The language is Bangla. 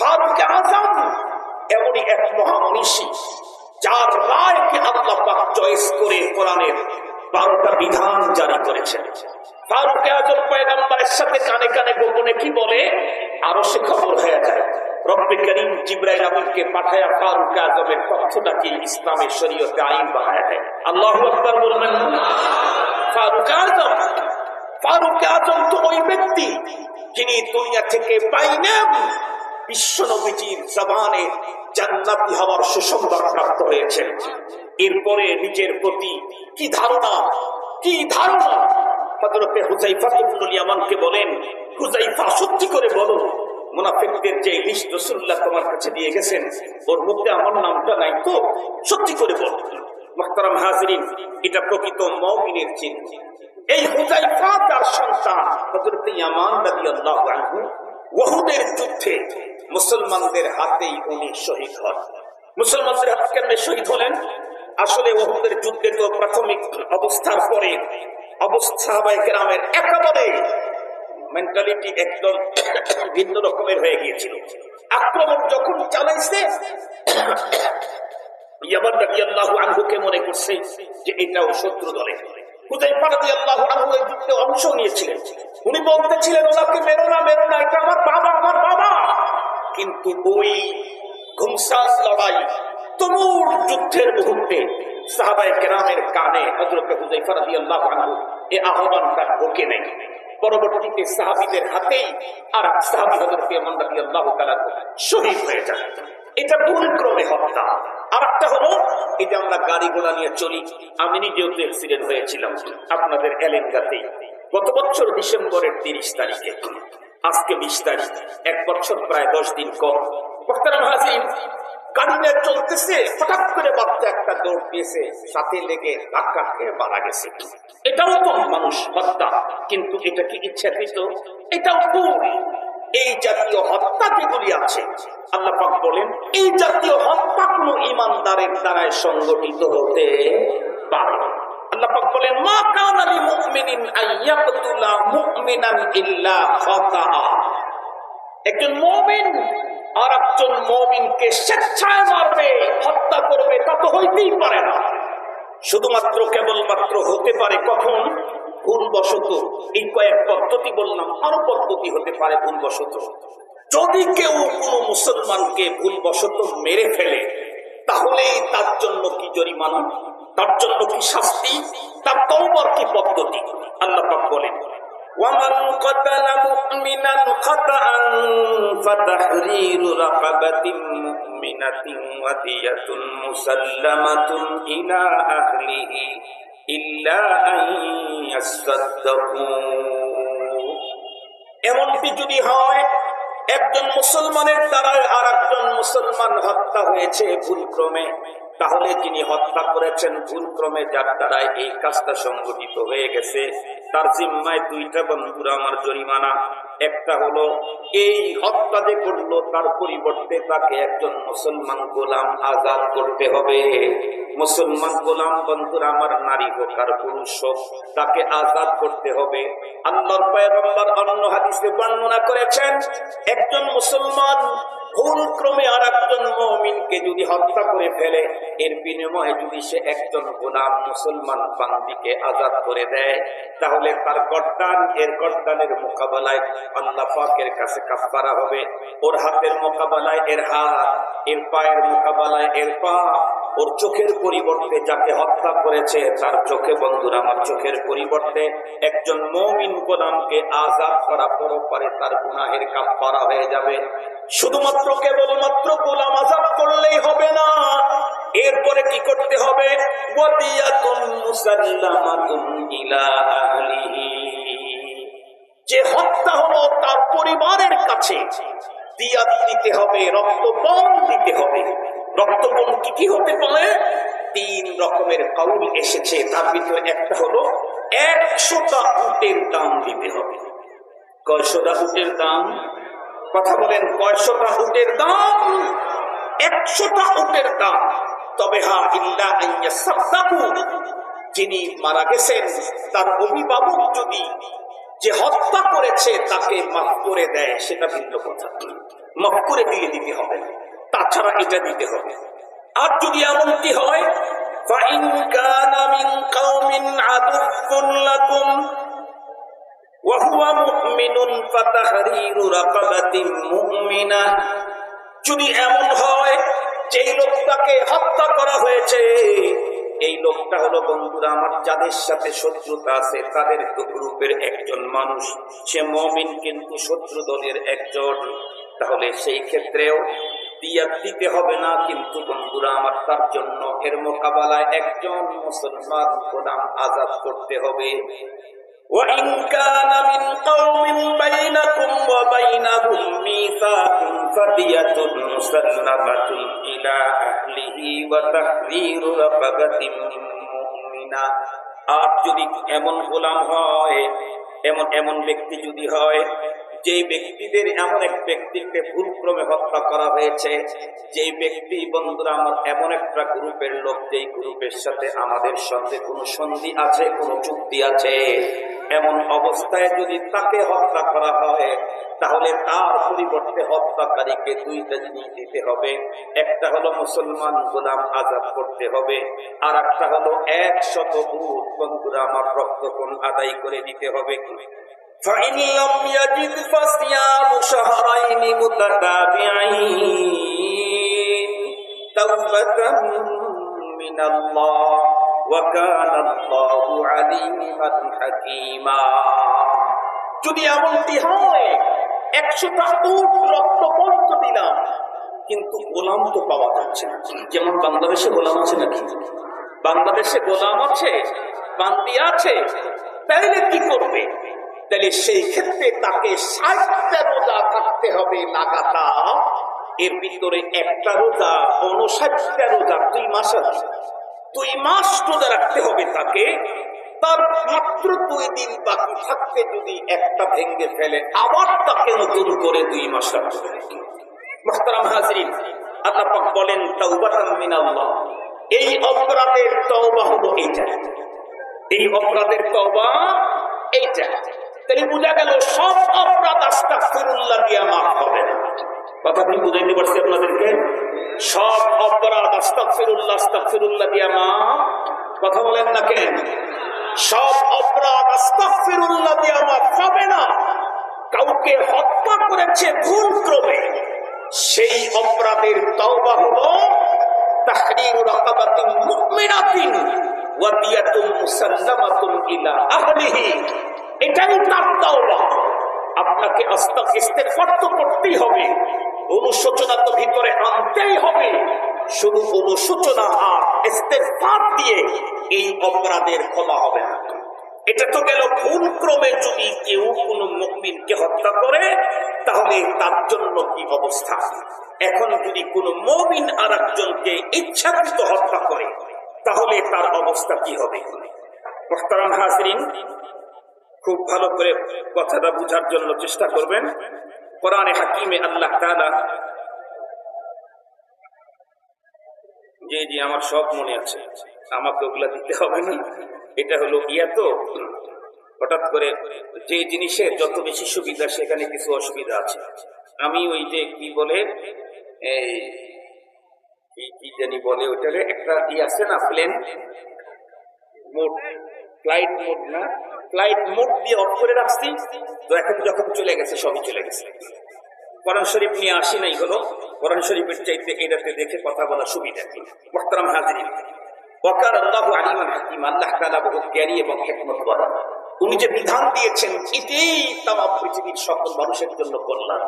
ফারুক আজম এমনই এক মহামনীষী যার রায়কে আল্লাহ চয়েস করে কোরআনের বারোটা বিধান জারি করেছেন। ফারুক আজম পয়গম্বরের সাথে কানে কানে গোপনে কি বলে? আরও সে খবর হয়ে যায়। রব্বে করিম জিব্রাইল আমিনকে পাঠায়া ফারুক আজমের তথ্যটা কি ইসলামের শরীয়তে আইন বানায় দেয়? আল্লাহ আকবার বলবেন, ফারুক আজম ফারুক আজম তো ওই ব্যক্তি যিনি দুনিয়া থেকে পাইনাম বিশ্ব নবীজির জবানে জান্নাতি হওয়ার সুসংবাদ প্রাপ্ত হয়েছেন এরপরে নিজের প্রতি কি ধারণা কি ধারণা? হযরতে হুজাইফা ইবনুল ইয়ামানকে বলেন হুজাইফা সত্যি করে বলো, মুনাফিকদের যে লিস্ট রাসূলুল্লাহ তোমার কাছে দিয়ে গেছেন, ওর মধ্যে আমার নামটা নাই তো? সত্যি করে বলো। মুহতারাম হাজিরিন, এটা প্রকৃত মুমিনের চিহ্ন। এই হুজাইফা তার সন্তান হযরত ইয়ামান রাদিয়াল্লাহু আনহু ওহুদের যুদ্ধে মুসলমানদের হাতেই উনি শহীদ হন। মুসলমানদের হাতে কেমনে শহীদ হলেন? আসলে ওহুদের যুদ্ধে তো প্রাথমিক অবস্থার পরে অবস্থা গ্রামের একেবারে মেন্টালিটি একদম ভিন্ন রকমের হয়ে গিয়েছিল। আক্রমণ যখন চালাইছে মনে করছে যে এটাও শত্রু দলে এটা পরবর্তীতে সাহাবীদের হাতেই আর সাহাবী তাআলা শহীদ হয়ে যান এটা ভুল ক্রমে হত্যা। আর একটা হলো, এই যে আমরা গাড়ি ঘোড়া নিয়ে চলি, আমি নিজেও তো অ্যাক্সিডেন্ট হয়েছিলাম, আপনাদের এলেঙ্গাতে। গত বছর ডিসেম্বরের তিরিশ তারিখে, আজকে বিশ তারিখ, এক বছর প্রায় দশ দিন কম। গাড়ি নিয়ে চলতেছে, হঠাৎ করে বাচ্চা একটা দৌড় দিয়েছে, সাথে লেগে ধাক্কা খেয়ে মারা গেছে। এটাও তো মানুষ হত্যা কিন্তু এটা কি ইচ্ছাকৃত? এটাও ভুল। এই জাতীয় হত্যা যেগুলি আছে আল্লাহ বলেন, এই জাতীয় হত্যা কোন ইমানদারের দ্বারাই সংগঠিত হতে পারে একজন আর একজন হত্যা করবে হইতেই পারে না। শুধুমাত্র কেবলমাত্র হতে পারে কখন? ভুলবশত এই কয়েক পদ্ধতি বললাম আরো পদ্ধতি হতে পারে ভুলবশত যদি কেউ কোনো মুসলমানকে ভুলবশত মেরে ফেলে তাহলে তার জন্য কি জরিমানা তার জন্য কি শাস্তি তার তওবার কি পদ্ধতি আল্লাহ পাক বলেন ومن قتل مؤمنا خطأ فتحرير رقبة مؤمنة ودية مسلمة إلى أهله إلا أن يصدقوا এমনটি যদি হয় একজন মুসলমানের দ্বারা আর একজন মুসলমান হত্যা হয়েছে ভুলক্রমে। তাহলে যিনি হত্যা করেছেন, ভুলক্রমে যার দ্বারাই এই কাজটা সংগঠিত হয়ে গেছে। তার জিম্মায় দুইটা বন্ধুরা আমার জরিমানা। একটা হলো, এই হত্যা যে করল, তার পরিবর্তে তাকে একজন মুসলমান গোলাম আজাদ করতে হবে। মুসলমান গোলাম বন্ধুরা আমার নারী হোক আর পুরুষ হোক, তাকে আজাদ করতে হবে। আল্লাহর পয়গম্বর অন্য হাদিসে বর্ণনা করেছেন, একজন মুসলমান ভুল আর একজন মমিনকে যদি হত্যা করে ফেলে, এর বিনিময়ে যদি সে একজন গোলাম মুসলমান বান্দিকে আজাদ করে দেয়, তাহলে তার কর্তান এর কর্তানের মোকাবেলায় আল্লাহ পাকের কাছে কাফারা হবে। ওর হাতের মোকাবেলায় এর হাত, এর পায়ের মোকাবেলায় এর পা ওর চোখের পরিবর্তে যাকে হত্যা করেছে, তার চোখে বন্ধুরা, আমার চোখের পরিবর্তে একজন মমিন গোলামকে আজাদ করা পরপারে তার গুনাহের কাফারা হয়ে যাবে। শুধুমাত্র কেবলমাত্র গোলাম আজাদ করলেই হবে না, এরপরে কি করতে হবে? যে হত্যা হলো তার পরিবারের কাছে, দিয়া দিতে হবে রক্তপণ দিতে হবে। রক্তপণ কি হতে পারে? তিন রকমের কাউল এসেছে, তার ভিতরে একটা হলো একশোটা উটের দাম দিতে হবে। কয়শোটা উটের দাম? কথা বলেন, কয়শোটা উটের দাম? একশোটা উটের দাম। তবে হা ইল্লা যিনি মারা গেছেন, তার অভিভাবক যদি যে হত্যা করেছে, তাকে মাফ করে দেয়, সেটা ভিন্ন কথা। মাফ করে দিয়ে দিতে হবে। তাছাড়া এটা দিতে হবে। আর যদি এমনটি হয় যদি এমন হয় যে লোকটাকে হত্যা করা হয়েছে, এই লোকটা হলো বন্ধুরা আমার যাদের সাথে শত্রুতা আছে, তাদের গ্রুপের একজন মানুষ। সে মমিন কিন্তু শত্রু দলের একজন। তাহলে সেই ক্ষেত্রেও দিয়া দিতে হবে না কিন্তু বন্ধুরা আমার তার জন্য এর মোকাবেলায় একজন মুসলমান গোলাম আজাদ করতে হবে وإن كان من قوم بينكم وبينهم ميثاق فدية مسلمة إلى أهله وتحرير رقبة مؤمنة আর যদি এমন গোলাম হয় এমন এমন ব্যক্তি যদি হয় যে ব্যক্তিদের এমন এক ব্যক্তিকে ভুলক্রমে হত্যা করা হয়েছে যে ব্যক্তি, বন্ধুরা, আমার এমন একটা গ্রুপের লোক, যেই গ্রুপের সাথে আমাদের সঙ্গে কোনো সন্ধি আছে, কোনো চুক্তি আছে, এমন অবস্থায় যদি তাকে হত্যা করা হয়, তাহলে তার পরিবর্তে হত্যাকারীকে দুইটা জিনিস দিতে হবে। একটা হলো মুসলমান গোলাম আজাদ করতে হবে আর একটা হলো একশত বন্ধুরা, আমার রক্তকোণ আদায় করে দিতে হবে। فإن لم يجد فصيام شهرين متتابعين توبة من الله وكان الله عليما حكيما যদি এমনটি হয় একশোটা উট রক্ত পর্যন্ত দিলাম কিন্তু গোলাম তো পাওয়া যাচ্ছে না যেমন বাংলাদেশে গোলাম আছে নাকি বাংলাদেশে গোলাম আছে বান্দি আছে তাইলে কি করবে তাহলে সেই ক্ষেত্রে তাকে ষাটটা রোজা থাকতে হবে লাগাতার। এর ভিতরে একটা রোজা, উনষাটটা রোজা, দুই মাস আছে। দুই মাস রোজা রাখতে হবে তাকে। তার মাত্র দুই দিন বাকি থাকতে যদি একটা ভেঙ্গে ফেলে, আবার তাকে নতুন করে দুই মাস রাখতে মোহতারাম হাজরিন বলেন মিনাল্লাহ। এই অপরাধের তওবা হলো এইটা। এই অপরাধের তওবা এইটা। বোঝা গেল, সব অপরাধ কাউকে হত্যা করেছে ভুল ক্রমে সেই অপরাধের তওবা হলো তাহরিরু রাকাবাতিন এটাই তার আপনাকে আস্তাক ইস্তেগফার তো করতেই হবে। অনুশোচনা তো ভিতরে আনতেই হবে। শুধু অনুশোচনা আর ইস্তেগফার দিয়ে এই অপরাধের ক্ষমা হবে না। এটা তো গেল ভুল ক্রমে যদি কেউ কোন মুমিনকে হত্যা করে, তাহলে তার জন্য কি অবস্থা? এখন যদি কোন মমিন আর একজনকে ইচ্ছাকৃত হত্যা করে, তাহলে তার অবস্থা কি হবে? মোহতারাম হাজরিন খুব ভালো করে কথাটা বুঝার জন্য চেষ্টা করবেন। কোরআনে হাকিমে আল্লাহ তাআলা জি জি আমার সব মনে আছে, আমাকে ওগুলা দিতে হবে না। এটা হলো ইয়া তো। হঠাৎ করে যে জিনিসের যত বেশি সুবিধা, সেখানে কিছু অসুবিধা আছে। আমি ওই যে কি বলে, এই কি জানি বলে ওটারে একটা ই আছে না প্লেন মোড ফ্লাইট মোড না? ফ্লাইট মোড দিয়ে অফ করে রাখছি, তো এখন যখন চলে গেছে, সবই চলে গেছে। কোরআন শরীফ নিয়ে আসি নাই হলো। কোরআন শরীফের চাইতে এটাতে দেখে কথা বলা সুবিধা কি? মোহতারাম হাজির বকার আল্লাহ আলিমান হাকিম, আল্লাহ তাআলা বহুত জ্ঞানী এবং হিকমতওয়ালা উনি যে বিধান দিয়েছেন, এটাই তাম পৃথিবীর সকল মানুষের জন্য কল্যাণ।